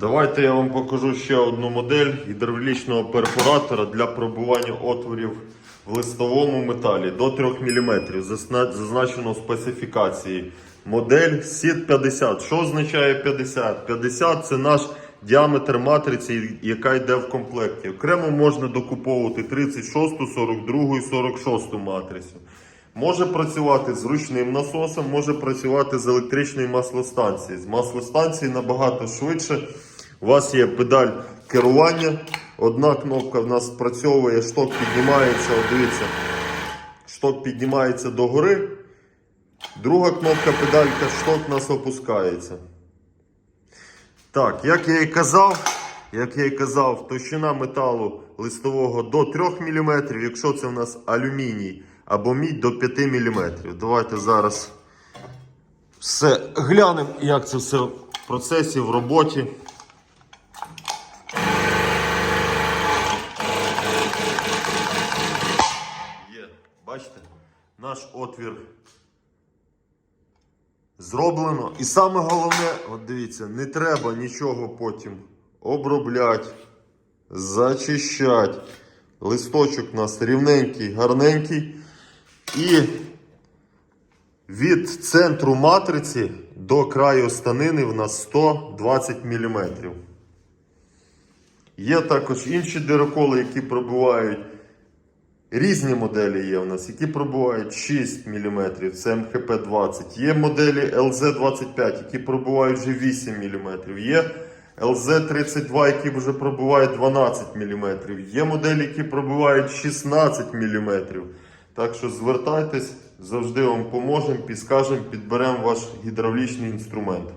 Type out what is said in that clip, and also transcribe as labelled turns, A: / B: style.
A: Давайте я вам покажу ще одну модель гідравлічного перфоратора для пробування отворів в листовому металі до 3 мм. Зазначено в специфікації. Модель SID 50. Що означає 50? 50 це наш діаметр матриці, яка йде в комплекті. Окремо можна докуповувати 36, 42 і 46 матрицю. Може працювати з ручним насосом, може працювати з електричної маслостанції. З маслостанції набагато швидше. У вас є педаль керування. Одна кнопка в нас спрацьовує, шток піднімається. Дивіться, шток піднімається догори. Друга кнопка педалька, шток нас опускається. Так, як я і казав, як я і казав, товщина металу листового до 3 мм, якщо це в нас алюміній або мідь до 5 мм. Давайте зараз все глянемо, як це все в процесі, в роботі. Наш отвір зроблено. І саме головне, от дивіться, не треба нічого потім обробляти, зачищати. Листочок у нас рівненький, гарненький. І від центру матриці до краю станини в нас 120 мм. Є також інші дироколи, які пробувають. Різні моделі є у нас, які пробувають 6 мм, це МХП-20. Є моделі LZ-25, які пробувають вже 8 мм. Є LZ-32, які вже пробувають 12 мм. Є моделі, які пробувають 16 мм. Так що звертайтесь, завжди вам поможемо, підскажемо, підберемо ваш гідравлічний інструмент.